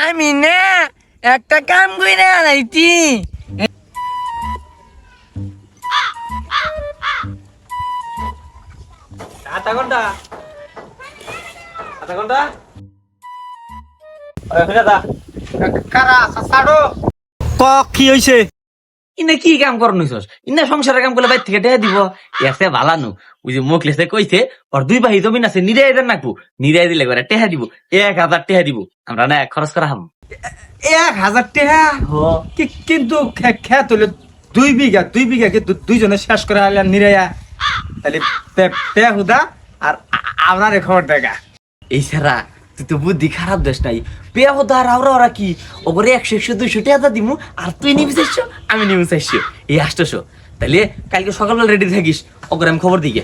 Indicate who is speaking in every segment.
Speaker 1: আমি না একটা কাম কইরা আনাইতি
Speaker 2: আধা ঘণ্টা কারা কি হইছে ইনে কি কাম করন হইছস ইনে সংসারের কাম করলে বাইর থেকে দেয়া দিব। এসে ভালানু ওই যে মুখলেসে কইছে ওর দুই ভাই জমিন আছে নিরাই দেন নাকবো। নিরাই দিলে করে টেহা দিব। এক হাজার টেহা দিব। আমরা না খরচ করা হাম।
Speaker 3: এক হাজার কি- কিন্তু খে- খেত হইলে দুই বিঘা দুই বিঘা কিন্তু দুইজনে শেষ করে আলে নিরাইয়া। তাহলে হুদা আর আপনার খবর দেখা।
Speaker 2: এই সারা তুই তো বুদ্ধি খারাপ দেশ নাই। পেয়া হতো আর আওরা ওরা কি? ওপরে একশো একশো দুইশো টাকা দিমু আর তুই নিবি চাইছো আমি নিবি চাইছো এই আসতেছো। তাহলে কালকে সকালবেলা রেডি থাকিস ওকে আমি খবর দিকে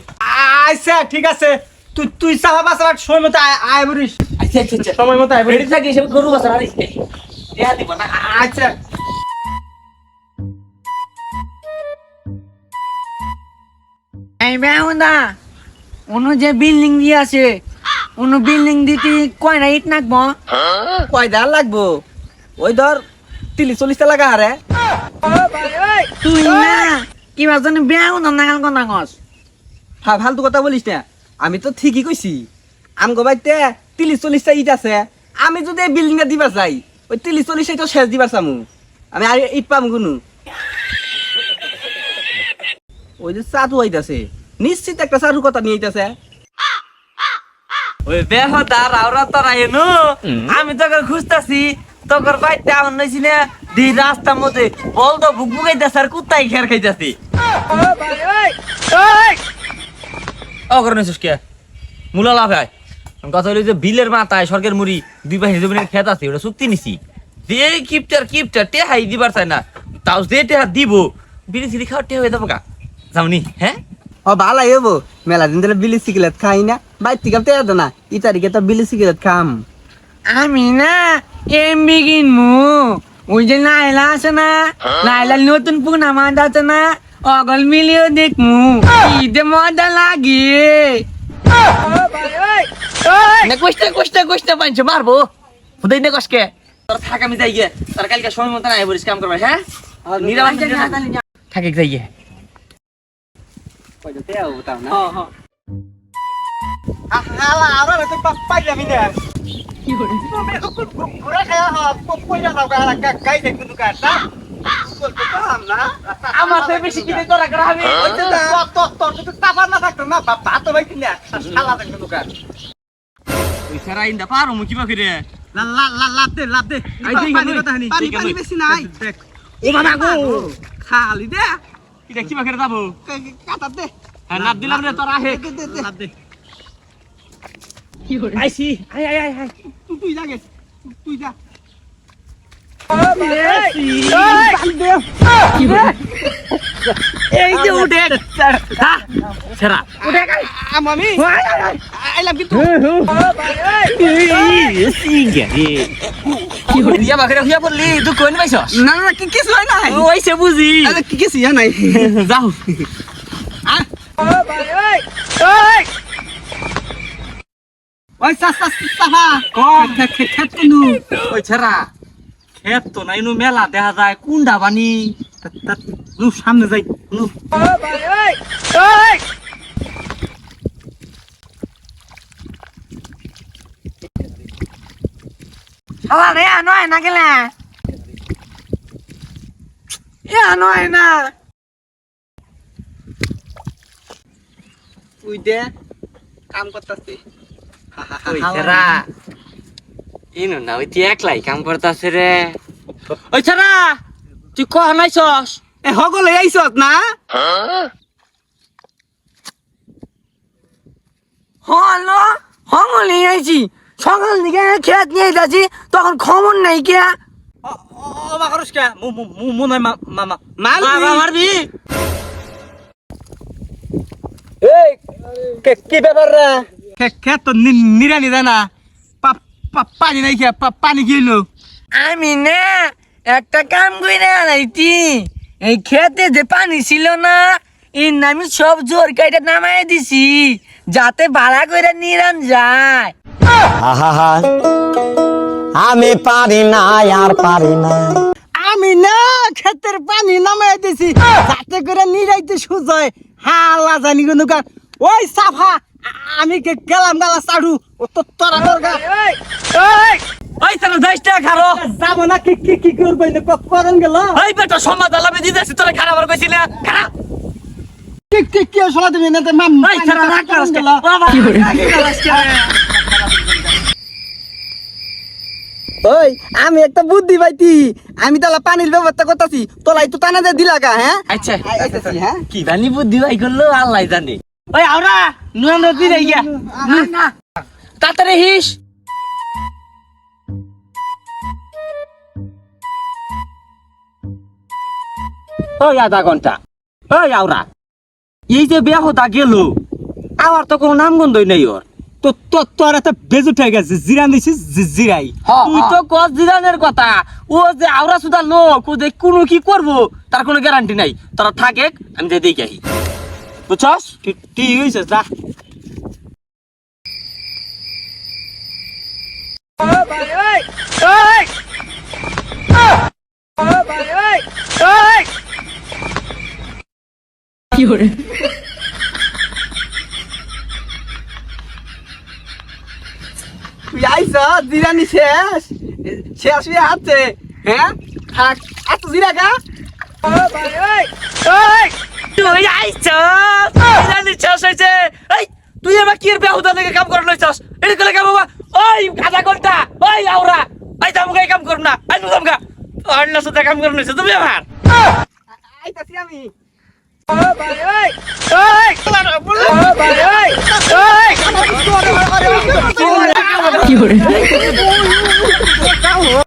Speaker 3: আচ্ছা ঠিক আছে। তুই তুই চাহা বাসার সময় মতো আয়- বলিস।
Speaker 2: আচ্ছা আচ্ছা আচ্ছা।
Speaker 3: সময় মতো আয়
Speaker 2: রেডি থাকিস আমি গরু বাসার হারিস দিব না।
Speaker 3: আচ্ছা।
Speaker 1: এই বেহুদা অনু যে বিল্ডিং দিয়ে আছে অনু বিল্ডিং দিতে কয়না ইট নাকবো?
Speaker 3: কয়দা লাগবো? ওই ধর তিরিশ চল্লিশটা লাগা হারে।
Speaker 1: তুই না কিবা জানি বেহুদা নাগাল কথা কস
Speaker 3: ফা- ফালতু কথা বলিস না। আমি তো ঠিকই কইছি। আমগো বাইতে তিরিশ চল্লিশটা ইট আছে। আমি যদি এই বিল্ডিংটা দিবার চাই ওই তিরিশ চল্লিশটা তো শেষ দিবার চামু। আমি আর ইট পাম গুনু ওই যে চাটু হইতাছে নিশ্চিত একটা চাটু কথা নিয়ে আইতাছে।
Speaker 2: ওই বেহদার আওরা তোরা এনো আমি তোকে খুঁজতাছি তোর বাইতে আমার নইছি না দি রাস্তার মধ্যে বল তো বুক বুকাইতেছে আর কুত্তাই খেয়ার খাইতাছি। ও করে নিছিস কে? মূলা লাভ হয় কথা হলো যে বিলের মাথায় সরকার মুড়ি দুই পাশে জমিনের খেত আছে ওটা চুক্তি নিছি। যে কিপটার কিপটার টেহাই দিবার চাই না তাও যে টেহা দিব বিড়ি সিড়ি খাওয়া টেহা হয়ে যাব কা যাওনি হ্যাঁ?
Speaker 3: ও ভালো হইব। মেলা দিন ধরে বিলি সিগারেট খাই না। বাইর থেকে তো না? ই তারিখে তো বিলি সিগারেট খাম।
Speaker 1: আমি না এমবি কিনমু। ওই যে নাইলা আছে না? নাইলা নতুন পুনা মাছ আছে না? অগল মিলিও দেখমু। ঈদে মজা লাগে। না কষ্ট কষ্ট কষ্ট পাঞ্চ মারবো।
Speaker 2: খুদাই নে কসকে। তোর থাক আমি যাই গিয়ে তোর কালকে সময় মতো নাই বলিস কাম করবে হ্যাঁ? আর নিরাবাস থাকে যাই গিয়ে
Speaker 3: হালা? আবার তো পাইলামি না ঘুরে খাওয়া হয় পয়সা দাও গাই দেখতে দোকান না?
Speaker 2: আমার তো বেশি কিনে তোরা করা হবে? ওই সারা ইন্দা পারো মুখি বাকি রে ও মামা গো!
Speaker 3: খালি দে।
Speaker 2: কি দেখি বাকি যাব?
Speaker 3: কাটার দে।
Speaker 2: হ্যাঁ নাপ দিলাম রে তোরা হে নাপ দে। আইছি আই আই আই
Speaker 3: তুই যাগে তুই যা।
Speaker 2: এই যে উঠে সেরা। উঠে গাই
Speaker 3: আইলাম কিন্তু।
Speaker 2: ইয়া বাকি হুইয়া পড়লি তুই কই পাইছস?
Speaker 3: না না কি কিছু হয় নাই।
Speaker 2: ওইছে বুঝি।
Speaker 3: আরে কি কিছু হয় নাই।
Speaker 2: যাও।
Speaker 3: ওই সাসা সাহা।
Speaker 2: কম।
Speaker 3: খেত কেনু।
Speaker 2: ওই ছেড়া খেত তো নাই নু মেলা দেখা যায় কুন্ডা বানি
Speaker 3: নু সামনে যাই নু।
Speaker 1: শালা রে নয় না গেলে। এ নয় না
Speaker 3: তুই দে কাম করতাছি।
Speaker 2: ওই ইনু না ওই তুই একলাই কাম করতাছে রে। ওই ছেড়া তুই কহ নাইছস
Speaker 3: এ হগলে না?
Speaker 1: হল হঙলি আইছি। সকাল দিকে খেত নিয়ে যাচ্ছি তখন খবর নাই কে?
Speaker 3: ও মা করস কে? মু মু মু মু নাই মামা মাল
Speaker 2: মারবি?
Speaker 3: এই কে কি ব্যাপার রে? খেত তো নিরানি দেয় না? পানি নাই খেয়ে পানি হইল
Speaker 1: আমি না একটা কাম করে আনাইতি। এই খেতে যে পানি ছিল না এর নামি সব জোর কাইটা নামাই দিছি যাতে ভাড়া করে নিরান যায়।
Speaker 4: আমি পারি না আর পারি না
Speaker 3: আমি না ক্ষেতের পানি নামাই দিছি যাতে করে নিরাইতে সুজয় হালা জানি কোনো কার ওই সাফা আমি গে- গেলাম গালা চাড়ু ও তো তোরা দরকার
Speaker 2: ওই তাহলে দশ টাকা খারো।
Speaker 3: যাব না কি কি কি করব না ক- করন গেল?
Speaker 2: ওই বেটা সম্বাদ আলামে দিতেছি তোরা খারাপ আর কইছি না খারাপ।
Speaker 3: কি কি কি দিবি না তো মাম
Speaker 2: ওই ছাড়া রাগ করাস
Speaker 3: গেল ওই আমি একটা বুদ্ধি পাইতি। আমি তাহলে পানির ব্যবস্থা করতেছি তোলাই তো টানা দিয়ে দিলা গা হ্যাঁ?
Speaker 2: আচ্ছা।
Speaker 3: হ্যাঁ?
Speaker 2: কি জানি বুদ্ধি ভাই করল আল্লাহ জানে। ওই আওরা নুন নদী রে গিয়া তাড়াতাড়ি হিস। ওই আধা ঘণ্টা। ওই আওরা এই যে বিয়া হতা গেল আমার তো কোনো নাম গন্ধই নেই ওর।
Speaker 3: তো তো তোর একটা বেজ উঠে গেছে জিরান দিছিস জিরাই।
Speaker 2: তুই তো কস দিদানের কথা ও যে আওরা সুদা লোক ও যে কোনো কি করব তার কোনো গ্যারান্টি নাই। তারা থাকে আমি যে দেখি বুঝছস?
Speaker 3: ঠিক ঠিক হয়েছে যা। তুই আইস জিরানি শেষ। শেষ আছে। হ্যাঁ? থাক এত জিরা গা
Speaker 2: তুই আইছস জানি চাষ হয়েছে এই তুই এবার কি এর বেহুদা থেকে কাম করে লইছস এটা কলে কাম বাবা ওই আধা ঘণ্টা ওই আওরা ওই তামুক এই কাম করব না আই নুদাম গা অন্য সাথে কাম করে লইছ তুমি আমার
Speaker 3: আইতাছি আমি
Speaker 2: কি করে